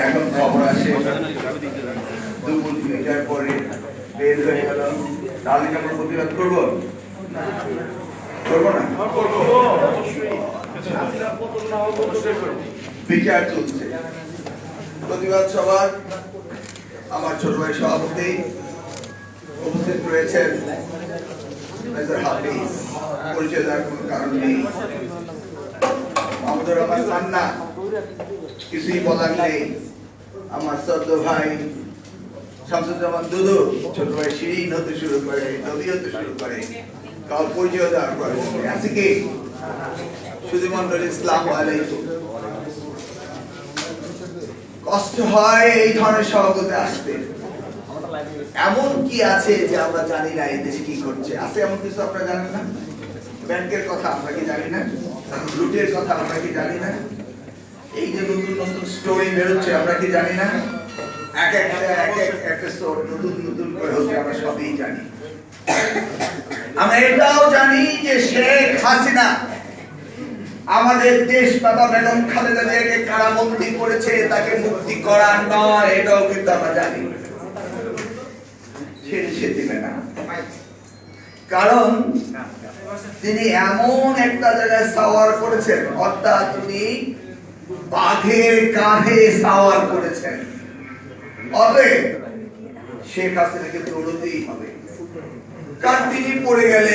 এখন খবর আসে দুপুর দুইটার পরে বের হয়ে গেল তাহলে কি আমরা প্রতিবাদ করব? করব না? বিচার চলছে। প্রতিবাদ সভা আমার ছোট ভাই সভাপতি উপস্থিত রয়েছেন। হাফিজ, পরিচয় দেওয়ার কোনো কারণ নেই। মাহমুদুর রহমান মান্না কিছুই বলার নেই। আমার সদ্য ভাই শামসুজ্জামান দুদু, ছোট ভাই হতে শুরু করে, নদী হতে শুরু করে পরিচয় দেওয়ার পরে আছে কি? ইসলাম কষ্ট হয় এই ধরনের সভাপতি আসতে। এমন কি আছে যে আমরা জানি না এই দেশে কি করছে আছে এমন কিছু আপনারা জানেন না? ব্যাংকের কথা আমরা কি জানি না? লুটের কথা আমরা কি জানি না? এই যে নতুন নতুন স্টোরি বেরোচ্ছে, আমরা কি জানি না? এক এক এক একটা নতুন নতুন করে হচ্ছে, আমরা সবই জানি। আমরা এটাও জানি যে শেখ হাসিনা আমাদের দেশ বাবা বেগম খালেদা জিয়াকে কারাবন্দি করেছে, তাকে মুক্তি করার নয় এটাও কিন্তু আমরা জানি। সে দিবে না। কারণ তিনি এমন একটা জায়গায় সাওয়ার করেছেন, অর্থাৎ তিনি বাঘের কাঁধে সাওয়ার করেছেন। অতএব শেখ হাসিনাকে দৌড়তেই হবে। কারণ তিনি পড়ে গেলে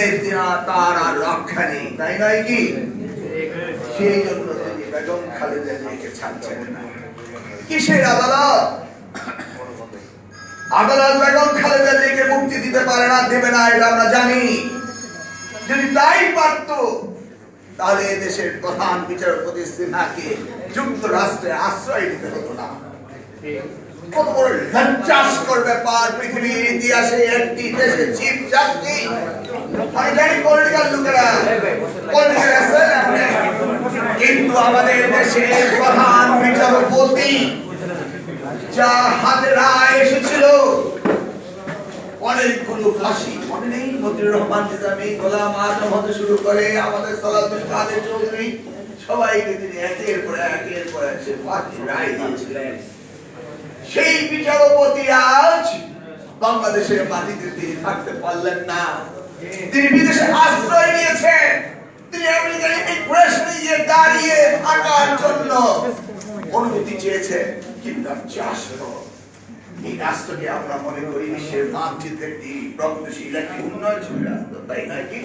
তার আর রক্ষা নেই, তাই নয় কি? সেই জন্য তিনি বেগম খালেদা জিয়াকে ছাড়ছেন না। কিসের আদালত? আদালত বেগম খালেদা জিয়াকে মুক্তি দিতে পারে না, দেবে না, এটা আমরা জানি। যদি তাই পারত, তাহলে দেশের প্রধান বিচারপতি সিনহাকে যুক্তরাষ্ট্রে আশ্রয় দিতে হতো না। কত বড় লজ্জাস্কর ব্যাপার, পৃথিবীর ইতিহাসে একটি দেশের চিফ জাস্টিস। কিন্তু আমাদের দেশের প্রধান বিচারপতি যা হাতে রায় এসেছিল, অনেকগুলো ফাঁসি। নেই মতিউর রহমান নিজামী গোলাম আজম হতে শুরু করে আমাদের সালাউদ্দিন কাদের চৌধুরী। সবাইকে তিনি একের পর এক, একের পর এক রায় দিয়েছিলেন। সেই বিচারপতি আজ বাংলাদেশের মাটিতে তিনি থাকতে পারলেন না। তিনি বিদেশে আশ্রয় নিয়েছেন। তিনি আমেরিকার ইমিগ্রেশনে গিয়ে দাঁড়িয়ে থাকার জন্য অনুমতি চেয়েছেন কিন্তু চাষ এই রাষ্ট্রকে আমরা মনে করি বিশ্বের মানচিত্রে একটি প্রগতিশীল একটি উন্নয়নশীল রাষ্ট্র, তাই নয় কি?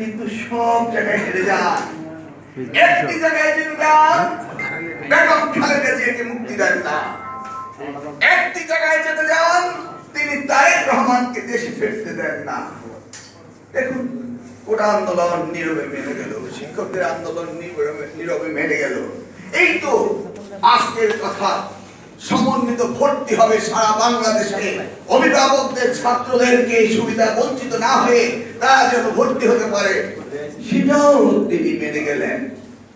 কিন্তু সব জায়গায় হেরে যান। একটি জায়গায় বেগম খালেদা জিয়াকে মুক্তি দেন না। একটি জায়গায় যেতে যান, তিনি তারেক রহমানকে দেশে ফিরতে দেন না। দেখুন কোটা আন্দোলন নীরবে মেনে গেল, শিক্ষকদের আন্দোলন নীরবে মেনে গেল। এই তো আজকের কথা। সমন্বিত ভর্তি হবে সারা বাংলাদেশে। অভিভাবকদের, ছাত্রদেরকে এই সুবিধা বঞ্চিত না হয়ে তারা যেন ভর্তি হতে পারে, সেটাও তিনি মেনে গেলেন।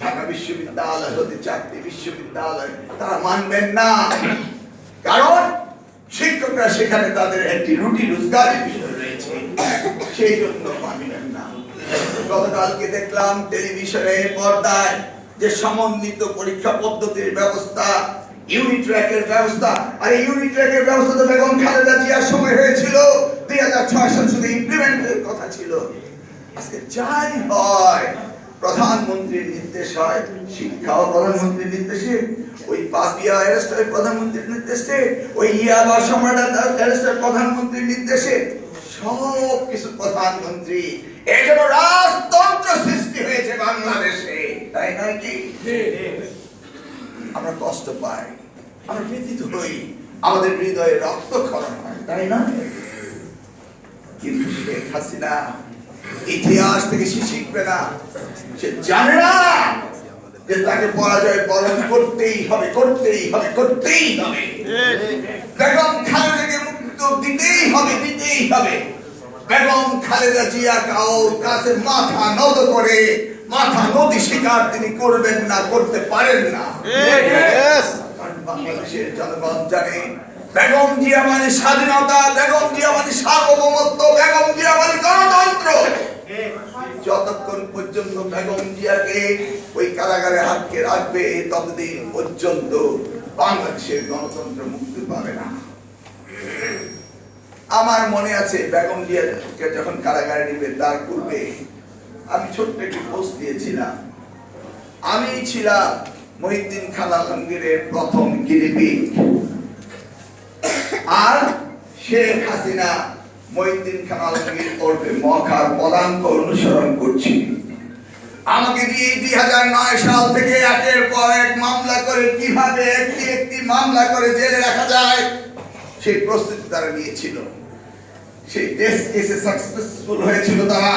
ঢাকা বিশ্ববিদ্যালয় হতে বিশ্ববিদ্যালয় তারা মানবেন না। কারণ শিক্ষকরা সেখানে তাদের একটি রুটি রোজগারের বিষয় রয়েছে। সেই জন্য মানবেন না। গতকালকে দেখলাম টেলিভিশনের পর্দায় যে সমন্বিত পরীক্ষা পদ্ধতির ব্যবস্থা ইউনিট ট্র্যাকের ব্যবস্থা। আর এই ইউনিট ট্র্যাকের ব্যবস্থা তো বেগম খালেদা জিয়ার সময় হয়েছিল। দুই হাজার ছয় সাল শুধু ইমপ্লিমেন্টের কথা ছিল। আজকে যাই হয়। প্রধানমন্ত্রীর নির্দেশ হয় শিক্ষাও প্রধানমন্ত্রীর নির্দেশে। ওই পাপিয়া অ্যারেস্ট প্রধানমন্ত্রীর নির্দেশে, ওই ইয়াবা সম্রাট অ্যারেস্ট প্রধানমন্ত্রীর নির্দেশে। সব কিছু প্রধানমন্ত্রী। এই জন্য রাজতন্ত্র সৃষ্টি হয়েছে বাংলাদেশে। তাই নয় কি? আমরা কষ্ট পাই, আমরা ব্যথিত হই, আমাদের হৃদয়ে রক্তক্ষরণ হয়, তাই না? কিন্তু শেখ হাসিনা ইতিহাস থেকে সে শিখবে না, সে জানে না যে তাকে পরাজয় বরণ করতেই হবে করতেই হবে করতেই হবে। বেগম খালেদাকে মুক্ত দিতেই হবে দিতেই হবে। বেগম খালেদা জিয়া কাউর কাছে মাথা নত করে মাথা নদী স্বীকার তিনি করবেন না করতে পারেন না। বাংলাদেশের জনগণ জানে বেগম জিয়া মানে স্বাধীনতা বেগম জিয়া মানে সার্বভৌমত্ব বেগম জিয়া মানে গণতন্ত্র। যতক্ষণ পর্যন্ত বেগম জিয়াকে ওই কারাগারে আটকে রাখবে ততদিন পর্যন্ত বাংলাদেশের গণতন্ত্র মুক্তি পাবে না। আমার মনে আছে বেগম জিয়াকে যখন কারাগারে নিবে তার পূর্বে আমি ছোট্ট একটি পোস্ট দিয়েছিলাম। আমি ছিলাম মহিউদ্দিন খান আলমগীরের প্রথম গিরিপিক আর শেখ হাসিনা মহিউদ্দিন খান আলমগীর ওরফে মখার পদাঙ্ক অনুসরণ করছি। আমাকে দিয়ে দুই হাজার নয় সাল থেকে একের পর এক মামলা করে কীভাবে একটি একটি মামলা করে জেলে রাখা যায়, সেই প্রস্তুতি তারা নিয়েছিল। সেই টেস্ট কেসে সাকসেসফুল হয়েছিল তারা।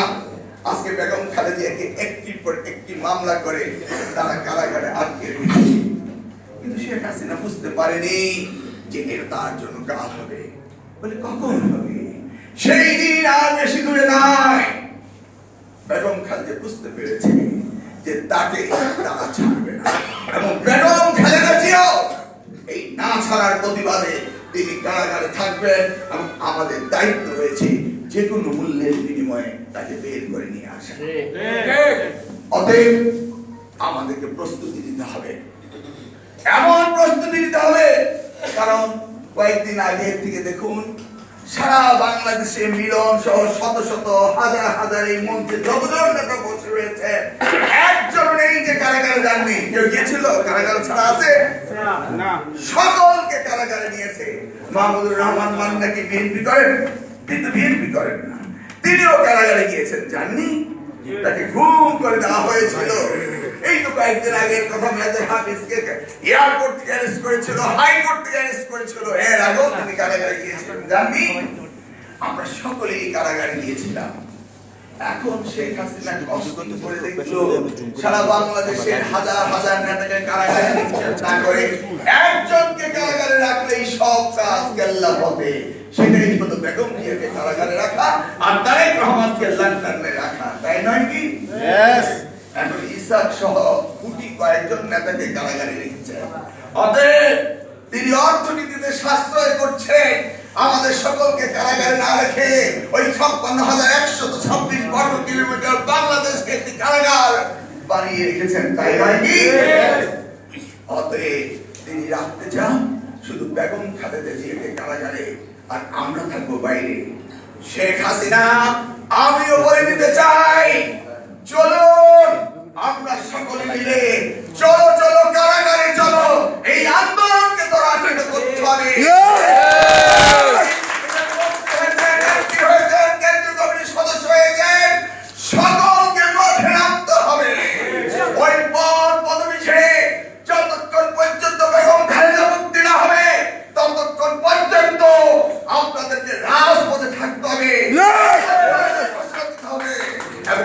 আজকে বেগম খালেদিয়াকে একটির পর একটি মামলা করে তারা কারাগারে আটকে রেখেছে। কিন্তু শেখ হাসিনা বুঝতে পারেনি যে এটা তার জন্য কাল হবে। বলে কখন হবে? সেই দিন আর বেশি দূরে নয়। বেগম খালেদা বুঝতে পেরেছে যে তাকে তারা ছাড়বে না। এবং বেগম খালেদা জিয়াও এই না ছাড়ার প্রতিবাদে তিনি কারাগারে থাকবেন এবং আমাদের দায়িত্ব রয়েছে যে কোনো মূল্যের বিনিময়ে তাকে বের করে নিয়ে আসা। অতএব আমাদেরকে প্রস্তুতি নিতে হবে। এমন প্রস্তুতি নিতে হবে কারণ কয়েকদিন আগে থেকে দেখুন সারা বাংলাদেশে মিলন সহ শত শত হাজার হাজার এই মঞ্চে যতজন নেতা বসে রয়েছে একজন নেই যে কারাগারে যাননি। কেউ গিয়েছিল? কারাগার ছাড়া আছে? সকলকে কারাগারে নিয়েছে। মাহমুদুর রহমান মান্নাকে বিএনপি করেন। কিন্তু বিএনপি করেন না। তিনিও কারাগারে গিয়েছেন, জাননি? তাকে ঘুম করে দেওয়া হয়েছিল। এই তো কয়েকদিন আগের কথা মেজর হাফিজকে এয়ারপোর্ট থেকে অ্যারেস্ট করেছিল, হাইকোর্ট থেকে অ্যারেস্ট করেছিল। এর আগেও তিনি কারাগারে গিয়েছিলেন, জাননি? আমরা সকলেই কারাগারে গিয়েছিলাম। এখন শেখ হাসিনা কষ্ট করে সারা বাংলাদেশের হাজার হাজার নেতাকে কারাগারে না করে একজনকে কারাগারে রাখলেই সব কাজ কেল্লা হবে সেটাই হলো বেগম জিয়াকে কারাগারে রাখা? আর তারেক রহমানকে লন্ডনে রাখা তাই নয় কি? এখন ইসাক সহ কোটি কয়েকজন নেতাকে কারাগারে রেখেছে। অতএব তিনি অর্থনীতিতে সাশ্রয় করছে। আমাদের সকলকে কারাগারে না রেখে ওই ছাপ্পান্ন হাজার একশত ছাব্বিশ বর্গ কিলোমিটার বাংলাদেশকে একটি কারাগার বানিয়ে রেখেছেন তাই নয় কি? অতএব তিনি রাখতে চান শুধু বেগম খালেদা জিয়াকে কারাগারে আর আমরা থাকব বাইরে। শেখ হাসিনা, আমিও বলে দিতে চাই, চলুন, আমরা সকলে মিলে, চলো চলো, কারাগারে চলো, এই আন্দোলনকে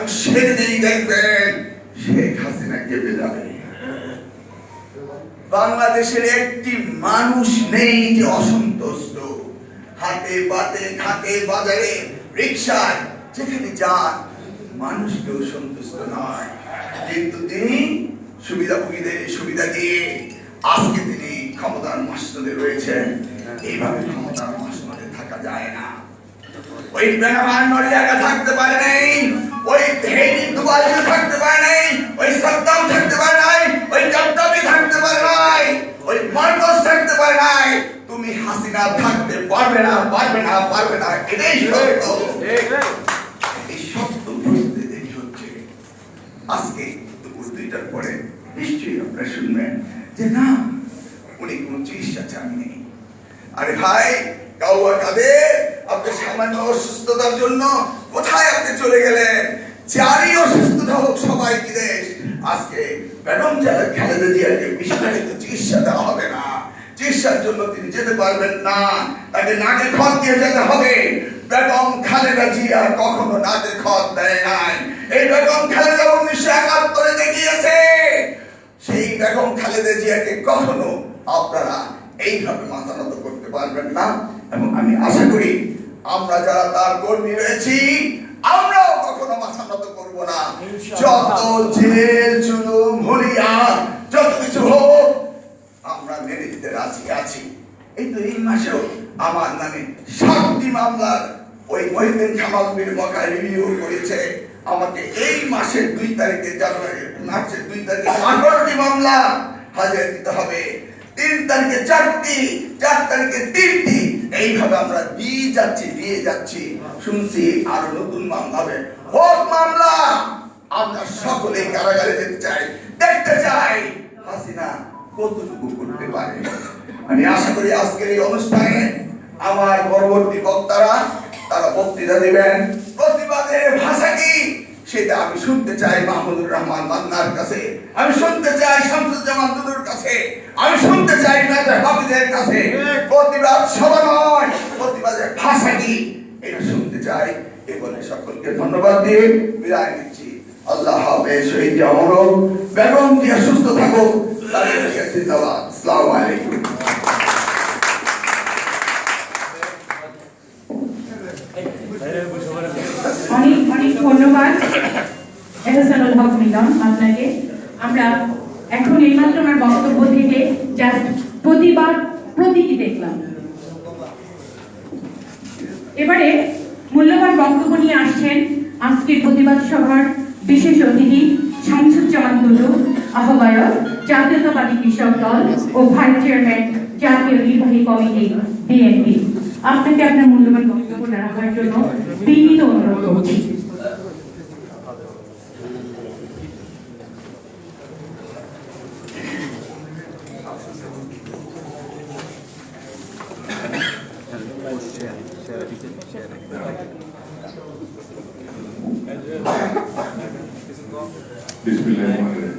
এবং দেখবেন, শেখ হাসিনা কেঁপে যাবে বাংলাদেশের একটি মানুষ নেই যে অসন্তুষ্ট। হাতে বাতে ঘাটে বাজারে রিক্সায় যেখানে যান, মানুষ কেউ সন্তুষ্ট নয়। কিন্তু তিনি সুবিধাভোগীদের সুবিধা দিয়ে আজকে তিনি ক্ষমতার মাসনদে রয়েছেন। এইভাবে ক্ষমতার থাকা যায় না। ওই বেনামান নড়িয়াকা থাকতে পারে নাই। ওই হেডি দুবাইতে থাকতে পারে নাই ওই সাদ্দাম থাকতে পারে নাই ওই গাদ্দাফি থাকতে পারে নাই ওই মার্কস থাকতে পারে নাই। তুমি হাসিনা থাকতে পারবে না পারবে না পারবে না এটাই সত্য এই সত্য বুঝতে দেরি হচ্ছে। আজকে দুপুর দুইটার পরে নিশ্চয়ই আপনারা শুনবেন যে না উনি কোনো চিকিৎসা চাননি। আরে ভাই কাউয়া কাদের? আপনি সামান্য অসুস্থতার জন্য কোথায় আপনি চলে গেলেন? যারই অসুস্থতা সবাই বিদেশ। আজকে বেগম যারা খালেদা জিয়াকে বিস্তারিত চিকিৎসা দেওয়া হবে না, চিকিৎসার জন্য তিনি যেতে পারবেন না। তাকে নাকে খত দিয়ে যেতে হবে। বেগম খালেদা জিয়া কখনো নাকে খত দেয় নাই। এই বেগম খালেদা উনিশশো একাত্তরে দেখিয়েছে। সেই বেগম খালেদা জিয়াকে কখনো আপনারা এইভাবে মাথা নত করতে পারবেন না। এবং আমি আশা করি আমরা যারা তার কর্মী রয়েছি, আমরাও কখনো মাথা নত করব না। যত জেল, জুলুম, হুলিয়া, যত কিছু হোক, আমরা মেনে নিতে রাজি আছি। এই তো এই মাসেও আমার নামে মামলার ওই মহিদিন খামাল রিভিউ করেছে। আমাকে এই মাসের দুই তারিখে জানুয়ারি মাসের দুই তারিখে আঠারোটি মামলা হাজির দিতে হবে। তিন তারিখে চারটি, চার তারিখে তিনটি এইভাবে আমরা দিয়ে যাচ্ছি দিয়ে যাচ্ছি। শুনছি আরও নতুন মামলা হবে হোক মামলা, আমরা সকলে কারাগারে যেতে চাই, দেখতে চাই। হাসিনা কতটুকু করতে পারে? আমি আশা করি আজকের এই অনুষ্ঠানে আমার পরবর্তী বক্তারা তারা বক্তৃতা দিবেন। সেটা আমি শুনতে চাই মাহমুদুর রহমান মান্নার কাছে, আমি শুনতে চাই শামসুজ্জামান দুদুর কাছে, আমি শুনতে চাই মেজর হাফিজের কাছে। প্রতিবাদ সভা প্রতিবাদের ভাষা এটা শুনতে চাই। এ সকলকে ধন্যবাদ দিয়ে বিদায় নিচ্ছি। আল্লাহ হাফেজ, শহীদ অমর বেগম দিয়ে সুস্থ থাকো জিন্দাবাদ। আসসালামু আলাইকুম। মিলন আপনাকে। আমরা এখন এইমাত্র আমার বক্তব্য থেকে জাস্ট প্রতিবাদ প্রতীকী দেখলাম। এবারে মূল্যবান বক্তব্য নিয়ে আসছেন আজকের প্রতিবাদ সভার বিশেষ অতিথি শামসুজ্জামান দুলু, আহ্বায়ক জাতীয়তাবাদী কৃষক দল ও ভাইস চেয়ারম্যান জাতীয় নির্বাহী কমিটি বিএনপি। আপনাকে আপনার মূল্যবান বক্তব্য রাখার জন্য বিনীত অনুরোধ করছি। şeye, şeye gidin, şeye gidin. Bismillahirrahmanirrahim.